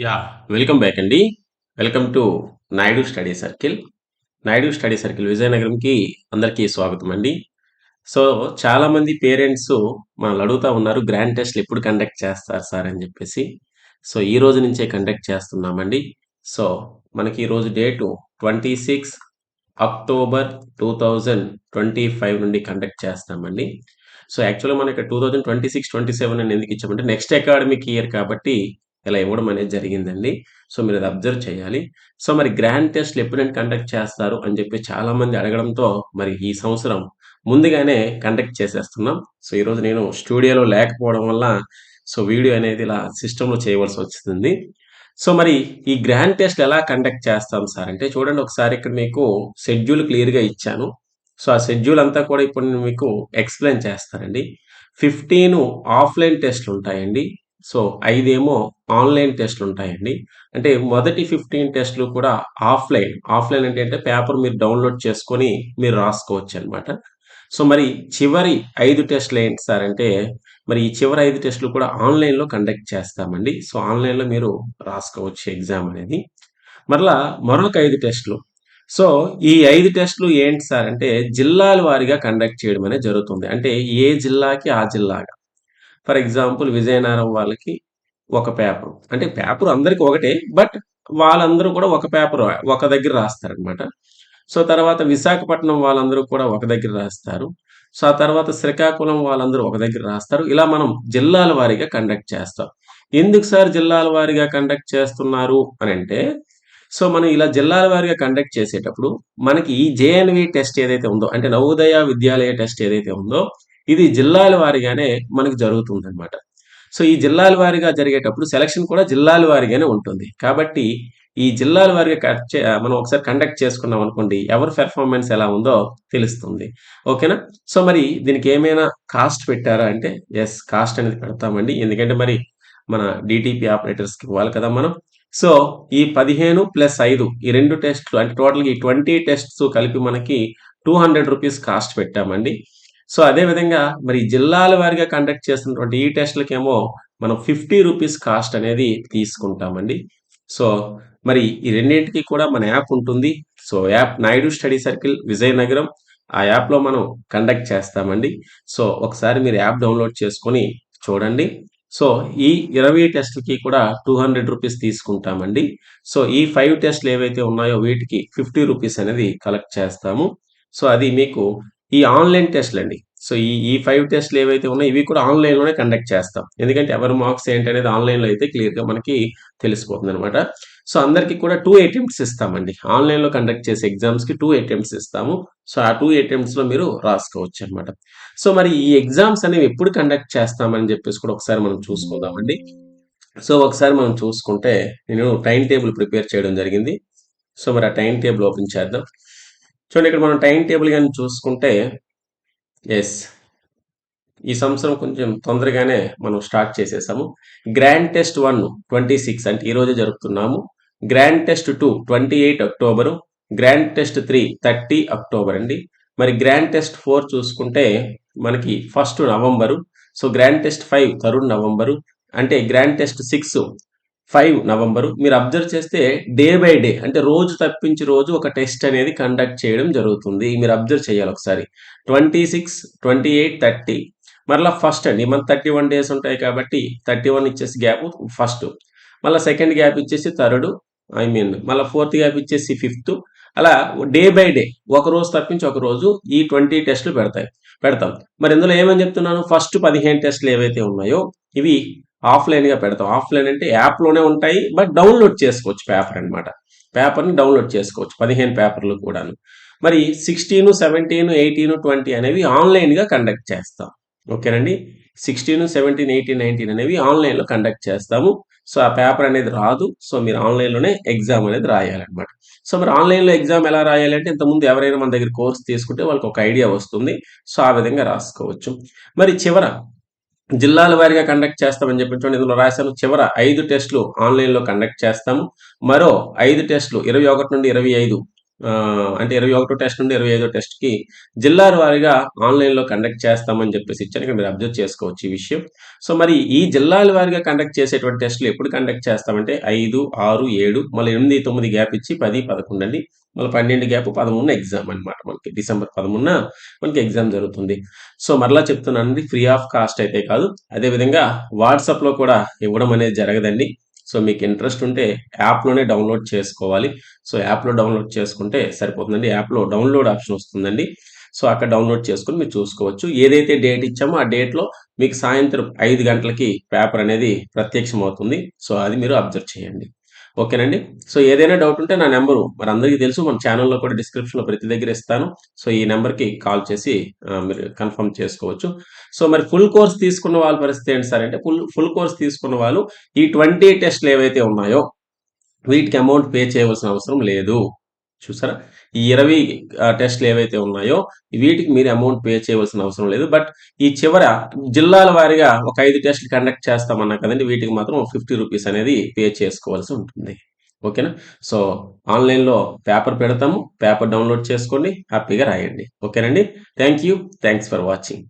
Yeah. Welcome back అండి. Welcome to Naidu study circle. Naidu study circle విజయనగరంకి అందరికీ స్వాగతం అండి. సో చాలామంది పేరెంట్స్ మనల్ని అడుగుతూ ఉన్నారు గ్రాండ్ టెస్ట్లు ఎప్పుడు కండక్ట్ చేస్తారు సార్? అని చెప్పేసి. సో ఈ రోజు నుంచే కండక్ట్ చేస్తున్నామండి. సో మనకి ఈరోజు date twenty six October two thousand twenty five నుండి కండక్ట్ చేస్తామండి సో యాక్చువల్గా మనకి two thousand twenty six twenty seven అని ఎందుకు ఇచ్చామంటే నెక్స్ట్ అకాడమిక్ ఇయర్ కాబట్టి ఇలా ఇవ్వడం అనేది జరిగిందండి. సో మీరు అది అబ్జర్వ్ చేయాలి. సో మరి గ్రాండ్ టెస్ట్లు ఎప్పుడైనా కండక్ట్ చేస్తారు అని చెప్పి చాలా మంది అడగడంతో మరి ఈ సంవత్సరం ముందుగానే కండక్ట్ చేసేస్తున్నాం. సో ఈరోజు నేను స్టూడియోలో లేకపోవడం వల్ల సో వీడియో అనేది ఇలా సిస్టంలో చేయవలసి వచ్చింది. సో మరి ఈ గ్రాండ్ టెస్ట్ ఎలా కండక్ట్ చేస్తాం సార్? అంటే చూడండి ఒకసారి ఇక్కడ మీకు షెడ్యూల్ క్లియర్గా ఇచ్చాను. సో ఆ షెడ్యూల్ అంతా కూడా ఇప్పుడు నేను మీకు ఎక్స్ప్లెయిన్ చేస్తానండి. ఫిఫ్టీన్ ఆఫ్లైన్ టెస్ట్లు ఉంటాయండి. సో ఐదేమో ఆన్లైన్ టెస్ట్లు ఉంటాయండి. అంటే మొదటి ఫిఫ్టీన్ టెస్ట్లు కూడా ఆఫ్లైన్. ఆఫ్లైన్ అంటే అంటే పేపర్ మీరు డౌన్లోడ్ చేసుకొని మీరు రాసుకోవచ్చు అనమాట సో మరి చివరి ఐదు టెస్ట్లు ఏంటి సార్ అంటే మరి ఈ చివరి ఐదు టెస్ట్లు కూడా ఆన్లైన్లో కండక్ట్ చేస్తామండి. సో ఆన్లైన్లో మీరు రాసుకోవచ్చు ఎగ్జామ్ అనేది. మరలా మరొక ఐదు టెస్ట్లు. సో ఈ ఐదు టెస్టులు ఏంటి సార్ అంటే జిల్లాల వారీగా కండక్ట్ చేయడం అనేది జరుగుతుంది. అంటే ఏ జిల్లాకి ఆ జిల్లాగా. ఫర్ ఎగ్జాంపుల్ విజయనగరం వాళ్ళకి ఒక పేపర్. అంటే పేపర్ అందరికి ఒకటే బట్ వాళ్ళందరూ కూడా ఒక పేపర్ ఒక దగ్గర రాస్తారనమాట సో తర్వాత విశాఖపట్నం వాళ్ళందరూ కూడా ఒక దగ్గర రాస్తారు. సో ఆ తర్వాత శ్రీకాకుళం వాళ్ళందరూ ఒక దగ్గర రాస్తారు. ఇలా మనం జిల్లాల వారీగా కండక్ట్ చేస్తాం. ఎందుకు సార్ జిల్లాల వారీగా కండక్ట్ చేస్తున్నారు అని అంటే సో మనం ఇలా జిల్లాల వారీగా కండక్ట్ చేసేటప్పుడు మనకి ఈ జేఎన్వి టెస్ట్ ఏదైతే ఉందో అంటే నవోదయ విద్యాలయ టెస్ట్ ఏదైతే ఉందో ఇది జిల్లాల వారీగానే మనకు జరుగుతుంది అనమాట సో ఈ జిల్లాల వారీగా జరిగేటప్పుడు సెలక్షన్ కూడా జిల్లాల వారీగానే ఉంటుంది. కాబట్టి ఈ జిల్లాల వారిగా మనం ఒకసారి కండక్ట్ చేసుకున్నాం అనుకోండి ఎవరి పెర్ఫార్మెన్స్ ఎలా ఉందో తెలుస్తుంది. ఓకేనా? సో మరి దీనికి ఏమైనా కాస్ట్ పెట్టారా అంటే ఎస్ కాస్ట్ అనేది పెడతామండి. ఎందుకంటే మరి మన డిటిపి ఆపరేటర్స్కి ఇవ్వాలి కదా మనం. సో ఈ పదిహేను ప్లస్ ఐదు ఈ రెండు టెస్ట్లు అంటే టోటల్గా ఈ ట్వంటీ టెస్ట్స్ కలిపి మనకి టూ హండ్రెడ్ రూపీస్ కాస్ట్ పెట్టామండి. సో అదే విధంగా మరి జిల్లాల వారిగా కండక్ట్ చేస్తున్నటువంటి ఈ టెస్ట్లకేమో మనం ఫిఫ్టీ రూపీస్ కాస్ట్ అనేది తీసుకుంటామండి. సో మరి ఈ రెండింటికి కూడా మన యాప్ ఉంటుంది. So app Naidu study circle Vizianagaram ఆ యాప్లో మనం కండక్ట్ చేస్తామండి. సో ఒకసారి మీరు యాప్ డౌన్లోడ్ చేసుకొని చూడండి. సో ఈ ఇరవై టెస్ట్లకి కూడా టూ హండ్రెడ్ రూపీస్ తీసుకుంటామండి. సో ఈ ఫైవ్ టెస్ట్లు ఏవైతే ఉన్నాయో వీటికి ఫిఫ్టీ రూపీస్ అనేది కలెక్ట్ చేస్తాము. సో అది మీకు ఈ ఆన్లైన్ టెస్ట్లు అండి సో ఈ ఈ ఫైవ్ టెస్ట్లు ఏవైతే ఉన్నాయో ఇవి కూడా ఆన్లైన్లోనే కండక్ట్ చేస్తాం. ఎందుకంటే ఎవరి మార్క్స్ ఏంటి అనేది ఆన్లైన్లో అయితే క్లియర్గా మనకి తెలిసిపోతుంది అనమాట సో అందరికీ కూడా టూ అటెంప్ట్స్ ఇస్తామండి. ఆన్లైన్లో కండక్ట్ చేసే ఎగ్జామ్స్కి టూ అటెంప్ట్స్ ఇస్తాము. సో ఆ టూ అటెంప్ట్స్లో మీరు రాసుకోవచ్చు అనమాట సో మరి ఈ ఎగ్జామ్స్ అనేవి ఎప్పుడు కండక్ట్ చేస్తామని చెప్పేసి కూడా ఒకసారి మనం చూసుకుందామండి. సో ఒకసారి మనం చూసుకుంటే నేను టైం టేబుల్ ప్రిపేర్ చేయడం జరిగింది. సో మరి ఆ టైం టేబుల్ ఓపెన్ చేద్దాం. చూడండి ఇక్కడ మనం టైం టేబుల్ కానీ చూసుకుంటే ఎస్ ఈ సంవత్సరం కొంచెం తొందరగానే మనం స్టార్ట్ చేసేసాము. Grand test one twenty six అంటే ఈరోజే జరుపుతున్నాము. Grand test two twenty eight October grand test three thirty October అండి. మరి గ్రాండ్ టెస్ట్ ఫోర్ చూసుకుంటే మనకి first November so grand test five third November అంటే grand test six five November మీరు observe చేస్తే day by day అంటే రోజు తప్పించి రోజు ఒక టెస్ట్ అనేది కండక్ట్ చేయడం జరుగుతుంది. మీరు అబ్జర్వ్ చేయాలి ఒకసారి. Twenty six twenty eight thirty. మరలా ఫస్ట్ అండి. మన థర్టీ వన్ డేస్ ఉంటాయి కాబట్టి థర్టీ వన్ ఇచ్చేసి గ్యాప్ ఫస్ట్. మళ్ళీ సెకండ్ గ్యాప్ ఇచ్చేసి థర్డ్ ఐ మీన్ మళ్ళీ ఫోర్త్ గ్యాప్ ఇచ్చేసి ఫిఫ్త్. అలా డే బై డే ఒక రోజు తప్పించి ఒక రోజు ఈ ట్వంటీ టెస్టులు పెడతాయి పెడతాం. మరి ఇందులో ఏమని చెప్తున్నాను? ఫస్ట్ పదిహేను టెస్టులు ఏవైతే ఉన్నాయో ఇవి ఆఫ్లైన్గా పెడతాం. ఆఫ్లైన్ అంటే యాప్లోనే ఉంటాయి బట్ డౌన్లోడ్ చేసుకోవచ్చు పేపర్ అనమాట పేపర్ని డౌన్లోడ్ చేసుకోవచ్చు పదిహేను పేపర్లు కూడాను. మరి సిక్స్టీన్ సెవెంటీన్ ఎయిటీన్ ట్వంటీ అనేవి ఆన్లైన్గా కండక్ట్ చేస్తాం. ఓకేనండి? సిక్స్టీన్ సెవెంటీన్ ఎయిటీన్ నైన్టీన్ అనేవి ఆన్లైన్లో కండక్ట్ చేస్తాము. సో ఆ పేపర్ అనేది రాదు. సో మీరు ఆన్లైన్లోనే ఎగ్జామ్ అనేది రాయాలన్నమాట. సో మరి ఆన్లైన్లో ఎగ్జామ్ ఎలా రాయాలి అంటే ఇంతకుముందు ఎవరైనా మన దగ్గర కోర్స్ తీసుకుంటే వాళ్ళకి ఒక ఐడియా వస్తుంది. సో ఆ విధంగా రాసుకోవచ్చు. మరి చివర జిల్లాల వారీగా కండక్ట్ చేస్తామని చెప్పి చూడండి ఇందులో రాశాను. చివర ఐదు టెస్టులు ఆన్లైన్లో కండక్ట్ చేస్తాము. మరో ఐదు టెస్టులు ఇరవై ఒకటి నుండి ఇరవై ఐదు అంటే ఇరవై ఒకటో టెస్ట్ నుండి 25 టెస్ట్‌కి జిల్లాల వారీగా ఆన్‌లైన్‌లో కండక్ట్ చేస్తామని చెప్పేసి ఇచ్చాను ఇక్కడ మీరు అబ్జర్వ్ చేసుకోవచ్చు ఈ విషయం. సో, మరి ఈ జిల్లాల వారీగా కండక్ట్ చేసేటువంటి టెస్ట్‌లు ఎప్పుడు కండక్ట్ చేస్తామంటే 5, 6, 7 మళ్ళీ 8, 9 గ్యాప్ ఇచ్చి 10, 11 అండి. మళ్ళీ 12 గ్యాప్ 13 ఎగ్జామ్ అనమాట మనకి. డిసెంబర్ 13 మనకి ఎగ్జామ్ జరుగుతుంది. సో, మరలా చెప్తున్నానండి ఫ్రీ ఆఫ్ కాస్ట్ అయితే కాదు. అదే విధంగా వాట్సాప్‌లో కూడా ఇవ్వడం అనేది జరగదండి. సో, మీకు ఇంట్రెస్ట్ ఉంటే యాప్‌లోనే డౌన్‌లోడ్ చేసుకోవాలి. సో, యాప్‌లో డౌన్‌లోడ్ చేసుకుంటే సరిపోతుందండి. యాప్‌లో డౌన్‌లోడ్ ఆప్షన్ వస్తుందండి. సో, అక్కడ డౌన్‌లోడ్ చేసుకుని మీరు చూసుకోవచ్చు. ఏదైతే డేట్ ఇచ్చామో ఆ డేట్‌లో మీకు సాయంత్రం ఐదు గంటలకి పేపర్ అనేది ప్రత్యక్షమవుతుంది. సో, అది మీరు అబ్జర్వ్ చేయండి. ఓకేనండి. సో, ఏదైనా డౌట్ ఉంటే నా నెంబర్ మరి అందరికీ తెలుసు మన ఛానల్లో కూడా డిస్క్రిప్షన్‌లో ప్రతి దగ్గర ఇస్తాను. సో, ఈ నెంబర్కి కాల్ చేసి మీరు కన్ఫర్మ్ చేసుకోవచ్చు. సో, మరి ఫుల్ కోర్స్ తీసుకున్న వాళ్ళ పరిస్థితి ఏంటి సార్ అంటే ఫుల్ ఫుల్ కోర్స్ తీసుకున్న వాళ్ళు ఈ 20 టెస్ట్‌లు ఏవైతే ఉన్నాయో వీటికి అమౌంట్ పే చేయవలసిన అవసరం లేదు. చూసారా? ఈ ఇరవై టెస్ట్‌లు ఏవైతే ఉన్నాయో వీటికి మీరు అమౌంట్ పే చేయవలసిన అవసరం లేదు. బట్ ఈ చివర జిల్లాల వారీగా ఒక ఐదు టెస్ట్‌లు కండక్ట్ చేస్తామన్నా కదండీ! వీటికి మాత్రం ఫిఫ్టీ రూపీస్ అనేది పే చేసుకోవాల్సి ఉంటుంది. ఓకేనా? సో, ఆన్‌లైన్‌లో పేపర్ పెడతాము. పేపర్ డౌన్‌లోడ్ చేసుకోండి. హ్యాపీగా రాయండి. ఓకేనండి. Thank you. Thanks for watching.